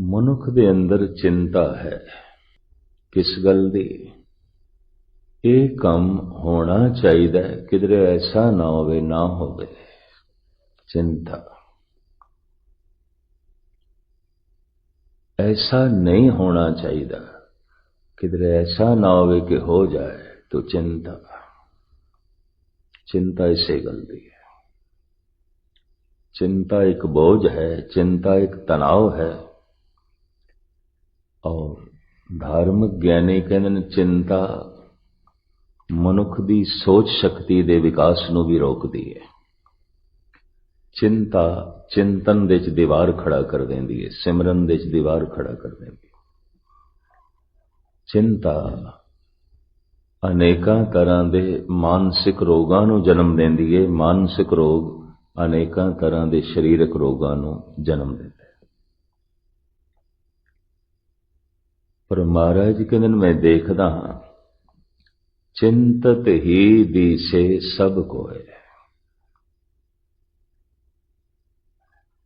ਮਨੁੱਖ ਦੇ ਅੰਦਰ ਚਿੰਤਾ ਹੈ ਕਿਸ ਗੱਲ ਦੀ ਇਹ ਕੰਮ ਹੋਣਾ ਚਾਹੀਦਾ ਹੈ ਕਿਧਰੇ ਐਸਾ ਨਾ ਹੋਵੇ ਨਾ ਹੋਵੇ ਚਿੰਤਾ ऐसा नहीं होना चाहिए किधरे ऐसा ना हो कि हो जाए तो चिंता चिंता इसे गलती है चिंता एक बोझ है चिंता एक तनाव है ਔਰ ਧਾਰਮਿਕ ਗਿਆਨੀ ਕਹਿੰਦੇ ਨੇ, ਚਿੰਤਾ ਮਨੁੱਖ ਦੀ ਸੋਚ ਸ਼ਕਤੀ ਦੇ ਵਿਕਾਸ ਨੂੰ ਵੀ ਰੋਕਦੀ ਹੈ। ਚਿੰਤਾ ਚਿੰਤਨ ਦੇ ਵਿੱਚ ਦੀਵਾਰ ਖੜਾ ਕਰ ਦਿੰਦੀ ਹੈ, ਸਿਮਰਨ ਦੇ ਵਿੱਚ ਦੀਵਾਰ ਖੜਾ ਕਰ ਦਿੰਦੀ ਹੈ। ਚਿੰਤਾ ਅਨੇਕਾਂ ਤਰ੍ਹਾਂ ਦੇ ਮਾਨਸਿਕ ਰੋਗਾਂ ਨੂੰ ਜਨਮ ਦਿੰਦੀ ਹੈ, ਮਾਨਸਿਕ ਰੋਗ ਅਨੇਕਾਂ ਤਰ੍ਹਾਂ ਦੇ ਸਰੀਰਕ ਰੋਗਾਂ ਨੂੰ ਜਨਮ ਦਿੰਦੇ ਪਰ ਮਹਾਰਾਜ ਕਹਿੰਦੇ ਨੇ, ਮੈਂ ਦੇਖਦਾ ਹਾਂ। ਚਿੰਤਤ ਹੀ ਦੀਸੇ ਸਭ ਕੋਏ।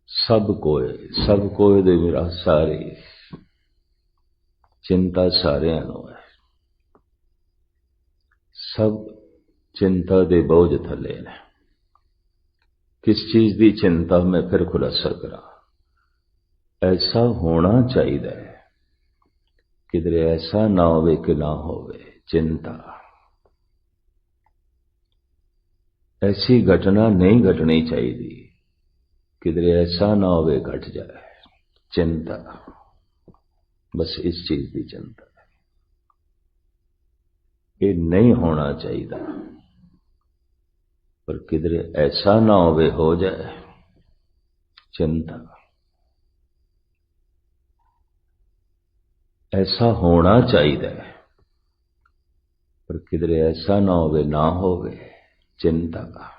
ਸਭ ਕੋਏ ਸਭ ਕੋਏ ਦੇ ਮੇਰਾ ਸਾਰੇ। ਚਿੰਤਾ ਸਾਰਿਆਂ ਨੂੰ ਹੈ। ਸਭ ਚਿੰਤਾ ਦੇ ਬੋਝ ਥੱਲੇ ਨੇ। ਕਿਸ ਚੀਜ਼ ਦੀ ਚਿੰਤਾ ਮੈਂ ਫਿਰ ਖੁਲਾਸਾ ਕਰਾਂ? ਐਸਾ ਹੋਣਾ ਚਾਹੀਦਾ ਹੈ। ਕਿਧਰੇ ਐਸਾ ਨਾ ਹੋਵੇ ਕਿ ਨਾ ਹੋਵੇ ਚਿੰਤਾ ऐसी घटना नहीं घटनी चाहिए किधरे ऐसा ना होवे घट जाए चिंता बस इस चीज की चिंता ये नहीं होना चाहिए पर किधरे ऐसा ना होवे हो जाए चिंता ਐਸਾ ਹੋਣਾ ਚਾਹੀਦਾ ਹੈ। ਪਰ ਕਿਦਰੇ ਐਸਾ ਨਾ ਹੋਵੇ ਨਾ ਹੋਵੇ, ਚਿੰਤਾ ਦਾ।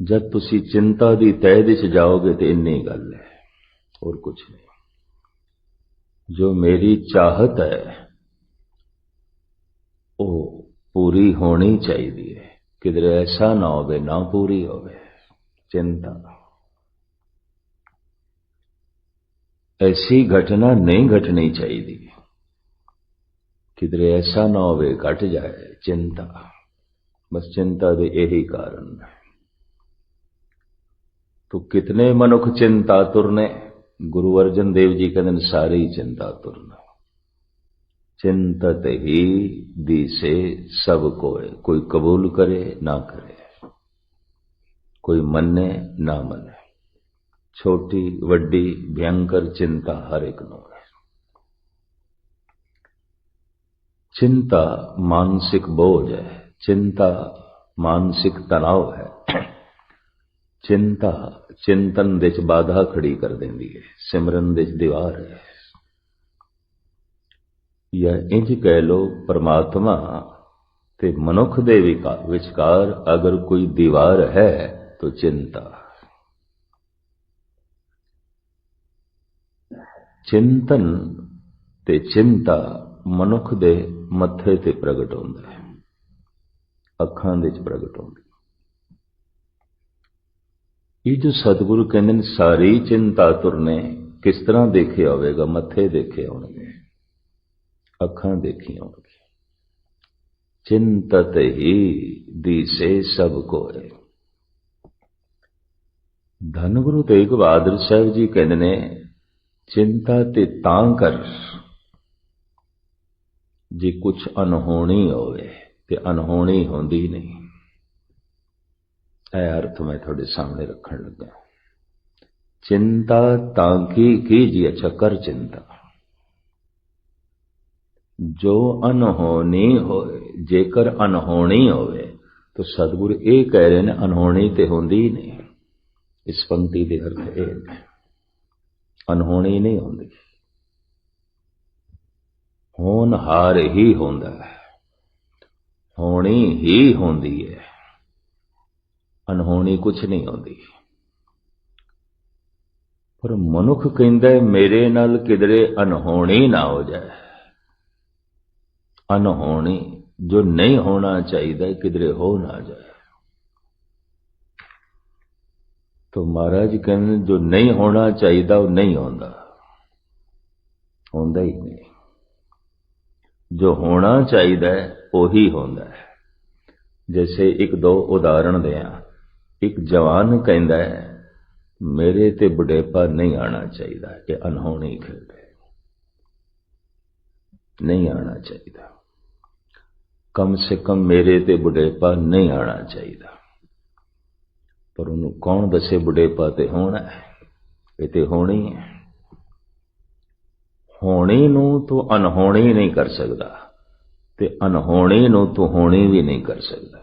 ਜਦ ਤੁਸੀਂ ਚਿੰਤਾ ਦੀ ਤਹਿ ਦੇ ਵਿੱਚ ਜਾਓਗੇ ਤੇ ਇੰਨੀ ਗੱਲ ਹੈ, ਹੋਰ ਕੁਝ ਨਹੀਂ। ਜੋ ਮੇਰੀ ਚਾਹਤ ਹੈ, ਉਹ ਪੂਰੀ ਹੋਣੀ ਚਾਹੀਦੀ ਹੈ। ਕਿਦਰੇ ਐਸਾ ਨਾ ਹੋਵੇ, ਨਾ ਪੂਰੀ ਹੋਵੇ, ਚਿੰਤਾ ऐसी घटना नहीं घटनी चाहिए किधरे ऐसा ना होवे घट जाए चिंता बस चिंता दे यही कारण है तो कितने मनुख चिंता तुरने गुरु अर्जन देव जी कहते हैं सारी चिंता तुरना चिंतत ही दिसे सब कोय कोई कबूल करे ना करे कोई मन्ने ना मने ਛੋਟੀ, ਵੱਡੀ ਭਿਆੰਕਰ ਚਿੰਤਾ ਹਰ ਇੱਕ ਨੂੰ ਹੈ। ਚਿੰਤਾ ਮਾਨਸਿਕ ਬੋਝ ਹੈ, ਚਿੰਤਾ ਮਾਨਸਿਕ ਤਣਾਅ ਹੈ। ਚਿੰਤਾ ਚਿੰਤਨ ਵਿੱਚ ਬਾਧਾ ਖੜੀ ਕਰ ਦਿੰਦੀ ਹੈ, ਸਿਮਰਨ ਵਿੱਚ ਦੀਵਾਰ ਹੈ। ਜਾਂ ਇੰਜ ਕਹਿ ਲੋ ਪਰਮਾਤਮਾ ਤੇ ਮਨੁੱਖ ਦੇ ਵਿਚਕਾਰ ਅਗਰ ਕੋਈ ਦੀਵਾਰ ਹੈ, ਤਾਂ ਚਿੰਤਾ। ਚਿੰਤਨ ਤੇ ਚਿੰਤਾ ਮਨੁੱਖ ਦੇ ਮੱਥੇ ਤੇ ਪ੍ਰਗਟ ਹੁੰਦਾ ਹੈ। ਅੱਖਾਂ ਦੇ ਵਿੱਚ ਪ੍ਰਗਟ ਹੁੰਦੀ ਇਹ ਜੋ ਸਤਿਗੁਰੂ ਕਹਿੰਦੇ ਨੇ, ਸਾਰੀ ਚਿੰਤਾ ਤੁਰਨੇ ਕਿਸ ਤਰ੍ਹਾਂ ਦੇਖਿਆ ਹੋਵੇਗਾ? ਮੱਥੇ ਦੇਖੇ ਹੋਣਗੇ ਅੱਖਾਂ ਦੇਖੀ ਹੋਣਗੇ ਚਿੰਤਤ ਹੀ ਦੀਸੇ ਸਭ ਕੋਏ। ਧੰਨ ਗੁਰੂ ਤੇਗ ਬਹਾਦਰ ਸਾਹਿਬ ਜੀ ਕਹਿੰਦੇ ਨੇ ਚਿੰਤਾ ਤੇ ਤਾਂ ਕਰ ਜੇ ਕੁਝ ਅਨਹੋਣੀ ਹੋਵੇ ਤੇ ਅਨਹੋਣੀ ਹੁੰਦੀ ਨਹੀਂ। ਇਹ ਅਰਥ ਮੈਂ ਤੁਹਾਡੇ ਸਾਹਮਣੇ ਰੱਖਣ ਲੱਗਾ। ਚਿੰਤਾ ਤਾਂ ਕੀ ਕੀਜੀ ਅੱਛਾ, ਕਰ ਚਿੰਤਾ। ਜੋ ਅਨਹੋਣੀ ਹੋਵੇ, ਜੇਕਰ ਅਨਹੋਣੀ ਹੋਵੇ, ਤਾਂ ਸਤਿਗੁਰ ਇਹ ਕਹਿ ਰਹੇ ਨੇ ਅਨਹੋਣੀ ਤੇ ਹੁੰਦੀ ਨਹੀਂ। ਇਸ ਪੰਕਤੀ ਦੇ ਅਰਥ ਇਹ ਨੇ। ਅਨਹੋਣੀ ਨਹੀਂ ਹੁੰਦੀ। ਹੋਣ ਹਾਰ ਹੀ ਹੁੰਦਾ ਹੈ। ਹੋਣੀ ਹੀ ਹੁੰਦੀ ਹੈ। ਅਨਹੋਣੀ ਕੁਝ ਨਹੀਂ ਹੁੰਦੀ। ਪਰ ਮਨੁੱਖ ਕਹਿੰਦਾ ਮੇਰੇ ਨਾਲ ਕਿਧਰੇ ਅਨਹੋਣੀ ਨਾ ਹੋ ਜਾਏ। ਅਨਹੋਣੀ ਜੋ ਨਹੀਂ ਹੋਣਾ ਚਾਹੀਦਾ, ਕਿਧਰੇ ਹੋ ਨਾ ਜਾਏ। तो महाराज कहने जो नहीं होना चाहिए वो नहीं होता होता ही नहीं जो होना चाहिए ਉਹੀ ਹੁੰਦਾ ਹੈ ਜੈਸੇ ਇੱਕ ਦੋ ਉਦਾਹਰਣ ਦਿਆਂ ਇੱਕ ਜਵਾਨ ਕਹਿੰਦਾ ਹੈ ਮੇਰੇ ਤੇ ਬੁਢੇਪਾ ਨਹੀਂ ਆਣਾ ਚਾਹੀਦਾ ਇਹ ਅਨਹੋਣੀ ਖੇਡ ਹੈ ਨਹੀਂ ਆਣਾ ਚਾਹੀਦਾ ਕਮ ਸੇ ਕਮ ਮੇਰੇ ਤੇ ਬੁਢੇਪਾ ਨਹੀਂ ਆਣਾ ਚਾਹੀਦਾ ਪਰ ਉਹਨੂੰ ਕੌਣ ਦੱਸੇ ਬੁਢੇਪਾ ਤੇ ਹੋਣਾ? ਇਹ ਤੇ ਹੋਣੀ ਹੈ। ਹੋਣੀ ਨੂੰ ਤੂੰ ਅਨਹੋਣੀ ਨਹੀਂ ਕਰ ਸਕਦਾ ਤੇ ਅਨਹੋਣੀ ਨੂੰ ਤੂੰ ਹੋਣੀ ਵੀ ਨਹੀਂ ਕਰ ਸਕਦਾ।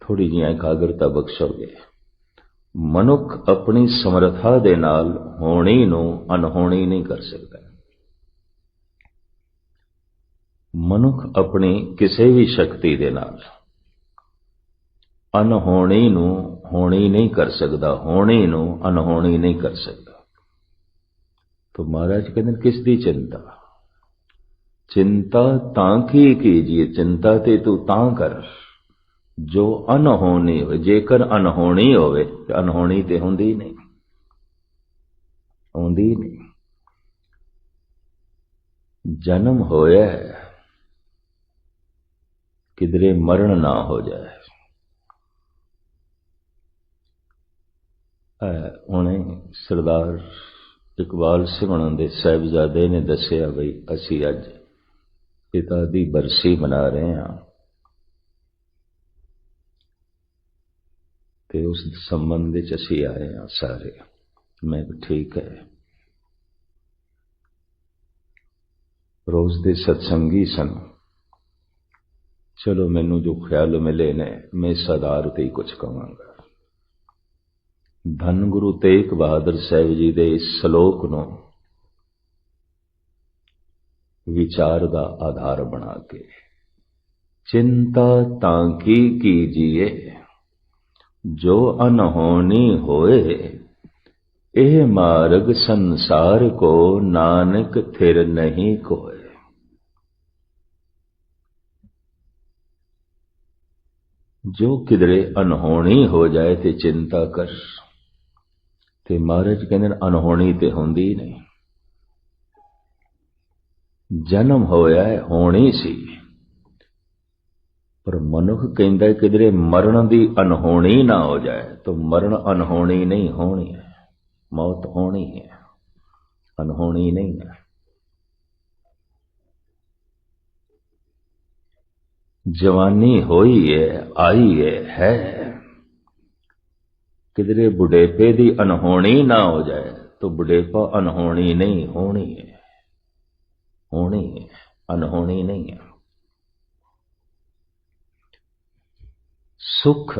ਥੋੜੀ ਜਿਹੀ ਇਕਾਗਰਤਾ ਬਖਸ਼ੋਗੇ। ਮਨੁੱਖ ਆਪਣੀ ਸਮਰੱਥਾ ਦੇ ਨਾਲ ਹੋਣੀ ਨੂੰ ਅਨਹੋਣੀ ਨਹੀਂ ਕਰ ਸਕਦਾ। ਮਨੁੱਖ ਆਪਣੀ ਕਿਸੇ ਵੀ ਸ਼ਕਤੀ ਦੇ ਨਾਲ ਅਨਹੋਣੀ ਨੂੰ ਹੋਣੀ ਨਹੀਂ ਕਰ ਸਕਦਾ, ਹੋਣੀ ਨੂੰ ਅਨਹੋਣੀ ਨਹੀਂ ਕਰ ਸਕਦਾ। ਤੋ ਮਹਾਰਾਜ ਕਹਿੰਦੇ ਕਿਸ ਦੀ ਚਿੰਤਾ? ਚਿੰਤਾ ਤਾਂ ਕੀ ਜੀ ਚਿੰਤਾ ਤੇ ਤੂੰ ਤਾਂ ਕਰ। ਜੋ ਅਨਹੋਣੀ ਹੋਵੇ, ਜੇਕਰ ਅਨਹੋਣੀ ਹੋਵੇ, ਤੇ ਅਨਹੋਣੀ ਤੇ ਹੁੰਦੀ ਨਹੀਂ। ਹੁੰਦੀ ਨਹੀਂ। ਜਨਮ ਹੋਇਆ ਕਿਦਰੇ ਮਰਨ ਨਾ ਹੋ ਜਾਏ। ਹੁਣੇ ਸਰਦਾਰ ਇਕਬਾਲ ਸਿੰਘ ਉਹਨਾਂ ਦੇ ਸਾਹਿਬਜ਼ਾਦੇ ਨੇ ਦੱਸਿਆ ਬਈ ਅਸੀਂ ਅੱਜ ਪਿਤਾ ਦੀ ਬਰਸੀ ਮਨਾ ਰਹੇ ਹਾਂ। ਤੇ ਉਸ ਸੰਬੰਧ ਵਿੱਚ ਅਸੀਂ ਆਏ ਹਾਂ ਸਾਰੇ। ਮੈਂ ਠੀਕ ਹੈ। ਰੋਜ਼ ਦੇ ਸਤਸੰਗੀ ਸਨ। ਚਲੋ ਮੈਨੂੰ ਜੋ ਖਿਆਲ ਮਿਲੇ ਨੇ, ਮੈਂ ਸਦਾਰ ਤੇ ਹੀ ਕੁਝ ਕਹਾਂਗਾ। ਧੰਨ ਗੁਰੂ ਤੇਗ ਬਹਾਦਰ ਸਾਹਿਬ ਜੀ ਦੇ ਇਸ ਸ਼ਲੋਕ ਨੂੰ ਵਿਚਾਰ ਦਾ ਆਧਾਰ ਬਣਾ ਕੇ। ਚਿੰਤਾ ਤਾਂ ਕੀ ਕੀਜੀਏ ਜੋ ਅਨਹੋਣੀ ਹੋਏ, ਇਹ ਮਾਰਗ ਸੰਸਾਰ ਕੋ ਨਾਨਕ ਥਿਰ ਨਹੀਂ ਕੋਏ। ਜੋ ਕਿਧਰੇ ਅਨਹੋਣੀ ਹੋ ਜਾਏ ਤੇ ਚਿੰਤਾ ਕਰ ਤੇ ਮਹਾਰਾਜ ਕਹਿੰਦੇ ਨੇ ਅਨਹੋਣੀ ਤੇ ਹੁੰਦੀ ਨਹੀਂ। ਜਨਮ ਹੋਇਆ ਹੈ, ਹੋਣੀ ਸੀ। ਪਰ ਮਨੁੱਖ ਕਹਿੰਦਾ ਕਿਧਰੇ ਮਰਨ ਦੀ ਅਨਹੋਣੀ ਨਾ ਹੋ ਜਾਏ, ਤਾਂ ਮਰਨ ਅਨਹੋਣੀ ਨਹੀਂ ਹੋਣੀ ਹੈ। ਮੌਤ ਹੋਣੀ ਹੈ ਅਨਹੋਣੀ ਨਹੀਂ ਹੈ। ਜਵਾਨੀ ਹੋਈ ਹੈ, ਆਈ ਹੈ ਹੈ। ਕਿਧਰੇ ਬੁਢੇਪੇ ਦੀ ਅਨਹੋਣੀ ਨਾ ਹੋ ਜਾਏ, ਤਾਂ ਬੁਢੇਪਾ ਅਨਹੋਣੀ ਨਹੀਂ, ਹੋਣੀ ਹੈ। ਹੋਣੀ ਹੈ ਅਨਹੋਣੀ ਨਹੀਂ ਹੈ। ਸੁਖ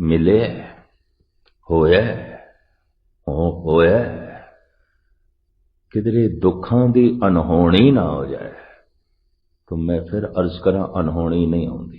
ਮਿਲੇ ਹੋਇਆ, ਹੋ, ਹੋਇਆ, ਕਿਧਰੇ ਦੁੱਖਾਂ ਦੀ ਅਨਹੋਣੀ ਨਾ ਹੋ ਜਾਏ, ਤਾਂ ਮੈਂ ਫਿਰ ਅਰਜ਼ ਕਰਾਂ ਅਨਹੋਣੀ ਨਹੀਂ ਹੁੰਦੀ।